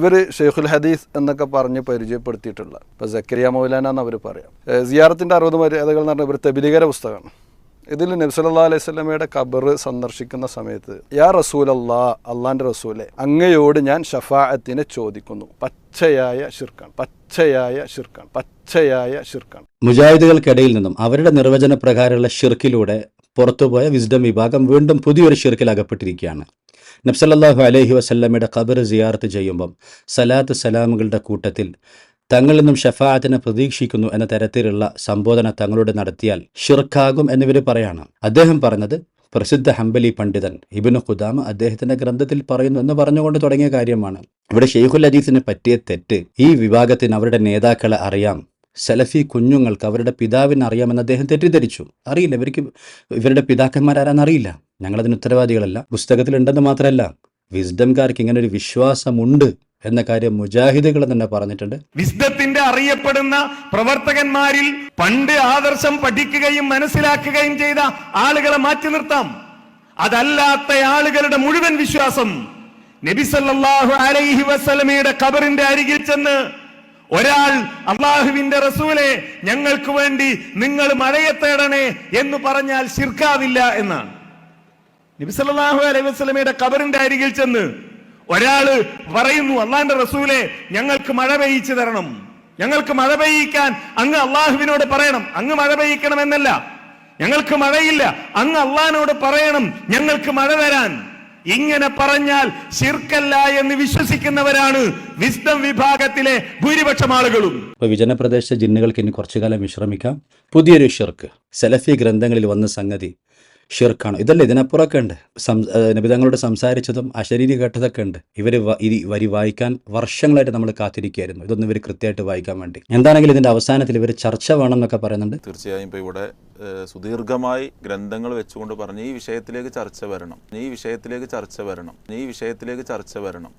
ഇവർ ഷെയ്ഖുൽ ഹദീസ് എന്നൊക്കെ പറഞ്ഞ് പരിചയപ്പെടുത്തിയിട്ടുള്ള ഇപ്പോൾ സക്കരിയ മൗലാന എന്ന് അവർ പറയാം സിയാറത്തിന്റെ അറുപത് മര്യാദകൾ എന്ന് പറഞ്ഞാൽ ഇവർ തെബിലികര പുസ്തകമാണ്. ഇതിൽ നബ്സല്ലാ അലൈഹി സ്വലമയുടെ ഖബർ സന്ദർശിക്കുന്ന സമയത്ത് യാ റസൂൽ അള്ളാ അള്ളാന്റെ റസൂലെ അങ്ങയോട് ഞാൻ ഷഫാഅത്തിനെ ചോദിക്കുന്നു. പച്ചയായ ഷിർക്കാണ് പച്ചയായ ഷിർക്കാണ് പച്ചയായ ഷിർക്കാണ് മുജാഹിദുകൾക്കിടയിൽ നിന്നും അവരുടെ നിർവചന പ്രകാരമുള്ള ഷിർക്കിലൂടെ പുറത്തുപോയ വിസ്ഡം വിഭാഗം വീണ്ടും പുതിയൊരു ഷിർക്കിൽ അകപ്പെട്ടിരിക്കുകയാണ്. നബ്സല്ലാഹു അലൈഹി വസല്ലമയുടെ ഖബർ സിയാർത്ത് ചെയ്യുമ്പം സലാത്ത് സലാമുകളുടെ കൂട്ടത്തിൽ തങ്ങളിൽ നിന്നും ഷഫാഅത്തിനെ പ്രതീക്ഷിക്കുന്നു എന്ന തരത്തിലുള്ള സംബോധന തങ്ങളോട് നടത്തിയാൽ ഷിർഖാകും എന്നിവർ പറയാണ്. അദ്ദേഹം പറഞ്ഞത് പ്രസിദ്ധ ഹംബലി പണ്ഡിതൻ ഇബിന് ഖുദാമ അദ്ദേഹത്തിന്റെ ഗ്രന്ഥത്തിൽ പറയുന്നു എന്ന് പറഞ്ഞുകൊണ്ട് തുടങ്ങിയ കാര്യമാണ്. ഇവിടെ ഷെയ്ഖുൽ അജീസിന് പറ്റിയ തെറ്റ് ഈ വിഭാഗത്തിന് അവരുടെ നേതാക്കളെ അറിയാം. സലഫി കുഞ്ഞുങ്ങൾക്ക് അവരുടെ പിതാവിനെ അറിയാമെന്ന് അദ്ദേഹം തെറ്റിദ്ധരിച്ചു. അറിയില്ല ഇവർക്ക് ഇവരുടെ പിതാക്കന്മാരാരാന്ന് അറിയില്ല. ഞങ്ങളതിന് ഉത്തരവാദികളല്ല. പുസ്തകത്തിലുണ്ടെന്ന് മാത്രമല്ല വിസ്ഡംകാർക്ക് ഇങ്ങനെ ഒരു വിശ്വാസമുണ്ട് എന്ന കാര്യം മുജാഹിദുകൾ തന്നെ പറഞ്ഞിട്ടുണ്ട്. വിസ്ഡത്തിന്റെ അറിയപ്പെടുന്ന പ്രവർത്തകന്മാരിൽ പണ്ട് ആദർശം പഠിക്കുകയും മനസ്സിലാക്കുകയും ചെയ്ത ആളുകളെ മാറ്റി നിർത്താം. അതല്ലാത്ത ആളുകളുടെ മുഴുവൻ വിശ്വാസം നബിസല്ലാഹു അലൈഹി വസല്ലമയുടെ കബറിന്റെ അരികിൽ ചെന്ന് ഒരാൾ അള്ളാഹുവിന്റെ റസൂലെ ഞങ്ങൾക്ക് വേണ്ടി നിങ്ങൾ മഴയെ തേടണേ എന്ന് പറഞ്ഞാൽ ശിർക്കാവില്ല എന്നാണ്. നബിസല്ലാഹു അലൈഹി വസ്ലമയുടെ കബറിന്റെ അരികിൽ ചെന്ന് ഒരാൾ പറയുന്നു അള്ളാന്റെ റസൂലെ ഞങ്ങൾക്ക് മഴ പെയ്യിച്ചു തരണം. ഞങ്ങൾക്ക് മഴ പെയ്യിക്കാൻ അങ്ങ് അള്ളാഹുവിനോട് പറയണം. അങ്ങ് മഴ പെയ്യിക്കണം എന്നല്ല ഞങ്ങൾക്ക് മഴയില്ല. അങ്ങ് അള്ളഹാനോട് പറയണം ഞങ്ങൾക്ക് മഴ തരാൻ. ഇങ്ങനെ പറഞ്ഞാൽ ശിർക്കല്ല എന്ന് വിശ്വസിക്കുന്നവരാണ് വിസ്ഡം വിഭാഗത്തിലെ ഭൂരിപക്ഷം ആളുകളും. ഇപ്പൊ വിജനപ്രദേശ ജിന്നുകൾക്ക് ഇനി കുറച്ചു കാലം വിശ്രമിക്കാം. പുതിയൊരു ഷിർക്ക് സെലഫി ഗ്രന്ഥങ്ങളിൽ വന്ന സംഗതി. ഷിർക്കാണ്. ഇതല്ല ഇതിനപ്പുറമൊക്കെ ഉണ്ട്. നബിതങ്ങളോട് സംസാരിച്ചതും അശരീരി കേട്ടതൊക്കെ ഉണ്ട്. ഇവർ വരി വായിക്കാൻ വർഷങ്ങളായിട്ട് നമ്മൾ കാത്തിരിക്കുകയായിരുന്നു. ഇതൊന്നും ഇവർ കൃത്യമായിട്ട് വായിക്കാൻ വേണ്ടി. എന്താണെങ്കിലും ഇതിന്റെ അവസാനത്തിൽ ഇവർ ചർച്ച വേണം എന്നൊക്കെ പറയുന്നുണ്ട്. തീർച്ചയായും ഇപ്പോൾ ഇവിടെ സുദീർഘമായി ഗ്രന്ഥങ്ങൾ വെച്ചുകൊണ്ട് പറഞ്ഞ് ഈ വിഷയത്തിലേക്ക് ചർച്ച വരണം. ഈ വിഷയത്തിലേക്ക് ചർച്ച വരണം. ഈ വിഷയത്തിലേക്ക് ചർച്ച വരണം.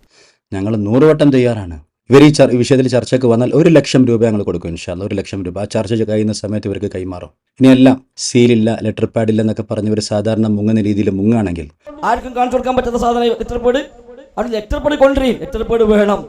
ഞങ്ങൾ നൂറുവട്ടം തയ്യാറാണ്. ഇവർ ഈ ഈ വിഷയത്തിൽ ചർച്ചയ്ക്ക് വന്നാൽ ഒരു ലക്ഷം രൂപ ഞങ്ങൾ കൊടുക്കും ഇൻഷാല്ല ഒരു ലക്ഷം രൂപ. ആ ചർച്ച കഴിയുന്ന സമയത്ത് ഇവർക്ക് കൈമാറും. ഇനിയെല്ലാം സീലില്ല ലെറ്റർ പാഡ് ഇല്ല എന്നൊക്കെ പറഞ്ഞ് ഒരു സാധാരണ മുങ്ങുന്ന രീതിയിൽ മുങ്ങുകയാണെങ്കിൽ. ആർക്കും കാണിച്ചു കൊടുക്കാൻ പറ്റാത്ത സാധനം ലെറ്റർ പാഡ് അവിടെ ലെറ്റർ പാഡ് കൊണ്ടുവരും ലെറ്റർ പാഡ് വേണം?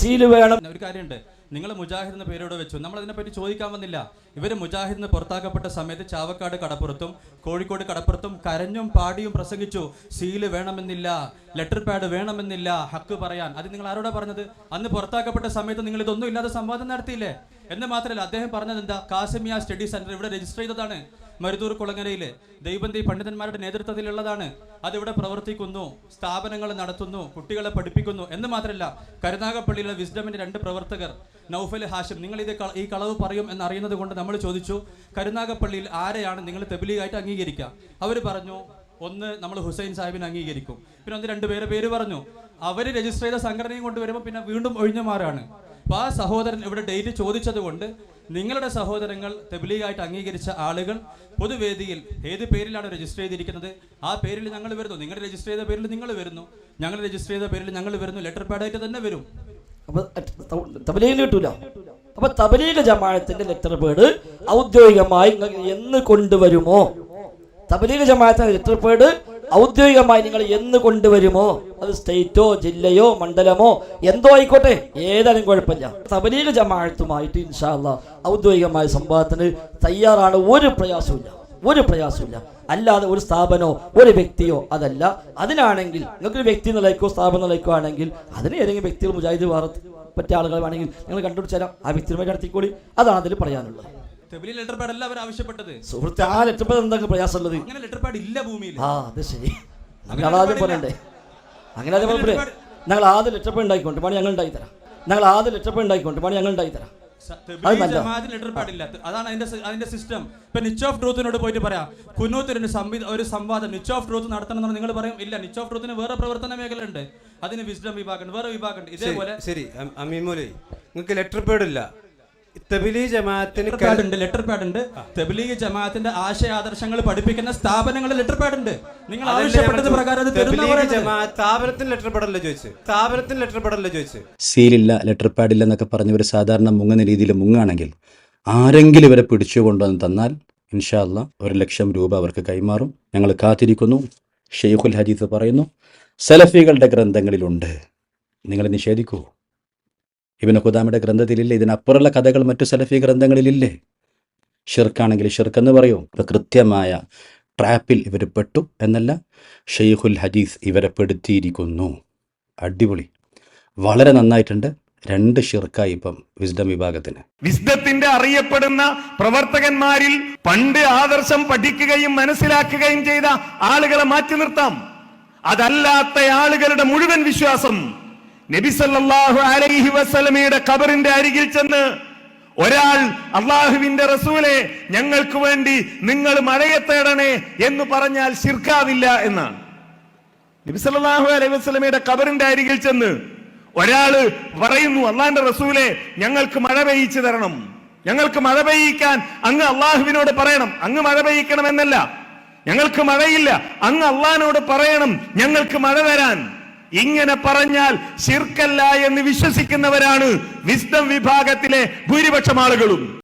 സീൽ വേണം. ഒരു കാര്യമുണ്ട്. നിങ്ങൾ മുജാഹിദ് എന്ന പേരോട് വെച്ചു. നമ്മൾ അതിനെപ്പറ്റി ചോദിക്കാൻ വന്നില്ല. ഇവർ മുജാഹിദിന് പുറത്താക്കപ്പെട്ട സമയത്ത് ചാവക്കാട് കടപ്പുറത്തും കോഴിക്കോട് കടപ്പുറത്തും കരഞ്ഞും പാടിയും പ്രസംഗിച്ചു. സീൽ വേണമെന്നില്ല ലെറ്റർ പാഡ് വേണമെന്നില്ല ഹക്ക് പറയാൻ. അത് നിങ്ങൾ ആരോടാ പറഞ്ഞത്? അന്ന് പുറത്താക്കപ്പെട്ട സമയത്ത് നിങ്ങൾ ഇതൊന്നും ഇല്ലാതെ സംവാദം നടത്തിയില്ലേ? എന്ന് മാത്രമല്ല അദ്ദേഹം പറഞ്ഞത് എന്താ? കാസമിയ സ്റ്റഡി സെന്റർ ഇവിടെ രജിസ്റ്റർ ചെയ്തതാണ്. മരുതൂർ കുളങ്ങരയിലെ. ദൈവന്തി പണ്ഡിതന്മാരുടെ നേതൃത്വത്തിലുള്ളതാണ്. അതിവിടെ പ്രവർത്തിക്കുന്നു സ്ഥാപനങ്ങൾ നടത്തുന്നു കുട്ടികളെ പഠിപ്പിക്കുന്നു. എന്ന് മാത്രമല്ല കരുനാഗപ്പള്ളിയിലെ വിസ്ഡമിന്റെ രണ്ട് പ്രവർത്തകർ നൌഫൽ ഹാഷിം. നിങ്ങൾ ഇത് ഈ കളവ് പറയും എന്ന് അറിയുന്നത് കൊണ്ട് നമ്മൾ ചോദിച്ചു കരുനാഗപ്പള്ളിയിൽ ആരെയാണ് നിങ്ങൾ തെബിലിയായിട്ട് അംഗീകരിക്കുക? അവർ പറഞ്ഞു ഒന്ന് നമ്മൾ ഹുസൈൻ സാഹിബിനെ അംഗീകരിക്കും. പിന്നെ ഒന്ന് രണ്ടുപേരെ പേര് പറഞ്ഞു. അവർ രജിസ്റ്റർ ചെയ്ത സംഘടനയും കൊണ്ടുവരുമ്പോൾ പിന്നെ വീണ്ടും ഒഴിഞ്ഞു മാറാണ് അപ്പോൾ ആ സഹോദരൻ ഇവിടെ ഡേറ്റ് ചോദിച്ചതുകൊണ്ട് നിങ്ങളുടെ സഹോദരങ്ങൾ തെബിലിയായിട്ട് അംഗീകരിച്ച ആളുകൾ പൊതുവേദിയിൽ ഏത് പേരിലാണ് രജിസ്റ്റർ ചെയ്തിരിക്കുന്നത്? ആ പേരിൽ ഞങ്ങൾ വരുന്നു. നിങ്ങളുടെ രജിസ്റ്റർ ചെയ്ത പേരിൽ നിങ്ങൾ വരുന്നു. ഞങ്ങൾ രജിസ്റ്റർ ചെയ്ത പേരിൽ ഞങ്ങൾ വരുന്നു. ലെറ്റർ പാഡായിട്ട് തന്നെ വരും. അപ്പൊ തബലീഗ് കിട്ടൂല. അപ്പൊ തബലീഗ് ജമാഅത്തിന്റെ ലെറ്റർ പേഡ് ഔദ്യോഗികമായി എന്ന് കൊണ്ടുവരുമോ? തബലീഗ് ജമാഅത്തിന്റെ ലെറ്റർ പേഡ് ഔദ്യോഗികമായി നിങ്ങൾ എന്ന് കൊണ്ടുവരുമോ? അത് സ്റ്റേറ്റോ ജില്ലയോ മണ്ഡലമോ എന്തോ ആയിക്കോട്ടെ ഏതായാലും കുഴപ്പമില്ല. സബലീല ജമാഴത്തുമായിട്ട് ഇൻഷാല്ല ഔദ്യോഗികമായ സംഭവത്തിന് തയ്യാറാണ്. ഒരു പ്രയാസവും ഒരു പ്രയാസമില്ല അല്ലാതെ ഒരു സ്ഥാപനമോ ഒരു വ്യക്തിയോ അതല്ല. അതിനാണെങ്കിൽ നിങ്ങൾക്ക് വ്യക്തി നിലയ്ക്കോ സ്ഥാപനം നിലയ്ക്കോ ആണെങ്കിൽ അതിന് ഏതെങ്കിലും വ്യക്തികൾ മുജാഹിദ് ഭാരത് പറ്റിയ ആളുകൾ വേണമെങ്കിൽ നിങ്ങൾ കണ്ടുപിടിച്ചാലും ആ വ്യക്തിയുമായി നടത്തിക്കോളി. അതാണ് അതിൽ പറയാനുള്ളത്. തെബിലി ലെറ്റർ പാഡ് അല്ല അവർ ആവശ്യപ്പെട്ടത്. സുഹൃത്ത് ആ ലെറ്റർ പ്രയാസമുള്ളത്? അങ്ങനെ ലെറ്റർ പാഡ് ഇല്ല ഭൂമിയിൽ. ആ അത് ശരി. ഞങ്ങൾ ആദ്യം പറയണ്ടേ? അങ്ങനെ ഞങ്ങൾ ആദ്യം ലെറ്റർ ഉണ്ടാക്കിക്കൊണ്ട് പണി ഞങ്ങൾ ഉണ്ടാക്കി തരാം. ഞങ്ങൾ ആദ്യം ലെറ്റർ ഉണ്ടാക്കിക്കൊണ്ട് പണി ഞങ്ങൾ ഉണ്ടാക്കി തരാം. പാഡ് അതാണ് അതിന്റെ അതിന്റെ സിസ്റ്റം ഇപ്പൊ നിച്ച് ഓഫ് ട്രൂത്തിനോട് പോയിട്ട് പറയാം. കുന്നൂത്തിന് ഒരു സംവിധ ഒരു സംവാദം നിച്ച് ഓഫ് ട്രൂത്ത് നടത്തണം എന്ന് നിങ്ങൾ പറയും. ഇല്ല നിച്ച് ഓഫ് ട്രൂത്തിന് വേറെ പ്രവർത്തന മേഖല ഉണ്ട് അതിന് വിസ്ഡം വിഭാഗം വേറെ വിഭാഗം ഇതേപോലെ ശരി അമീമോലി നിങ്ങൾക്ക് ലെറ്റർ പേഡ് ഇല്ല. ജമാഅത്തിന് ലെറ്റർ പാഡ് ഉണ്ട് ലെറ്റർ പാഡ് ഉണ്ട്. തെബിലീഗ് ജമാഅത്തിന്റെ ആശയ ആദർശങ്ങൾ പഠിപ്പിക്കുന്ന സ്ഥാപനങ്ങളിൽ ലെറ്റർ പാഡ് ഉണ്ട്. നിങ്ങൾ ആവശ്യപ്പെട്ടത് പ്രകാരം അത് തബ്ലീഗ് ജമാഅത്ത് സ്ഥാപനത്തിന് ലെറ്റർ പാഡല്ലേ ചോദിച്ചു? സ്ഥാപനത്തിന് ലെറ്റർ പേഡല്ലേ ചോദിച്ചു? സീലില്ല ലെറ്റർ പാഡില്ല എന്നൊക്കെ പറഞ്ഞ് ഒരു സാധാരണ മുങ്ങുന്ന രീതിയിൽ മുങ്ങാണെങ്കിൽ ആരെങ്കിലും ഇവരെ പിടിച്ചു കൊണ്ടുവന്ന് തന്നാൽ ഇൻഷാല്ല ഒരു ലക്ഷം രൂപ അവർക്ക് കൈമാറും. ഞങ്ങൾ കാത്തിരിക്കുന്നു. ഷെയ്ഖുൽ ഹദീസ് പറയുന്നു സലഫികളുടെ ഗ്രന്ഥങ്ങളിലുണ്ട്. നിങ്ങൾ നിഷേധിക്കൂ. ഇവന് ഖുദാമയുടെ ഗ്രന്ഥത്തിലില്ലേ? ഇതിനപ്പുറമുള്ള കഥകൾ മറ്റു സലഫി ഗ്രന്ഥങ്ങളിലില്ലേ? ഷിർക്കാണെങ്കിൽ ഷിർക്കെന്ന് പറയും. ഇപ്പം കൃത്യമായ ട്രാപ്പിൽ ഇവർ പെട്ടു എന്നല്ല ഷെയ്ഖുൽ ഹദീസ് ഇവരെ പെടുത്തിയിരിക്കുന്നു. അടിപൊളി. വളരെ നന്നായിട്ടുണ്ട്. രണ്ട് ഷിർക്കായി ഇപ്പം വിസ്ഡം വിഭാഗത്തിന്. വിസ്ഡത്തിന്റെ അറിയപ്പെടുന്ന പ്രവർത്തകന്മാരിൽ പണ്ട് ആദർശം പഠിക്കുകയും മനസ്സിലാക്കുകയും ചെയ്ത ആളുകളെ മാറ്റി നിർത്താം. അതല്ലാത്ത ആളുകളുടെ മുഴുവൻ വിശ്വാസം നബിസല്ലാഹു അലൈഹി വസലമയുടെ ഖബറിന്റെ അരികിൽ ചെന്ന് ഒരാൾ അള്ളാഹുവിന്റെ റസൂലെ ഞങ്ങൾക്ക് വേണ്ടി നിങ്ങൾ മഴയെ തേടണേ എന്ന് പറഞ്ഞാൽ ശിർക്കാവില്ല എന്നാണ്. നബിസല്ലാഹു അലൈഹി വസ്ലമയുടെ ഖബറിന്റെ അരികിൽ ചെന്ന് ഒരാൾ പറയുന്നു അള്ളാന്റെ റസൂലെ ഞങ്ങൾക്ക് മഴ പെയ്യിച്ചു തരണം. ഞങ്ങൾക്ക് മഴ പെയ്യിക്കാൻ അങ്ങ് അള്ളാഹുവിനോട് പറയണം. അങ്ങ് മഴ പെയ്യിക്കണം എന്നല്ല ഞങ്ങൾക്ക് മഴയില്ല. അങ്ങ് അള്ളാഹിനോട് പറയണം. ഞങ്ങൾക്ക് മഴ തരാൻ. ഇങ്ങനെ പറഞ്ഞാൽ ശിർക്കല്ല എന്ന് വിശ്വസിക്കുന്നവരാണ് വിസ്തം വിഭാഗത്തിലെ ഭൂരിപക്ഷം ആളുകളും.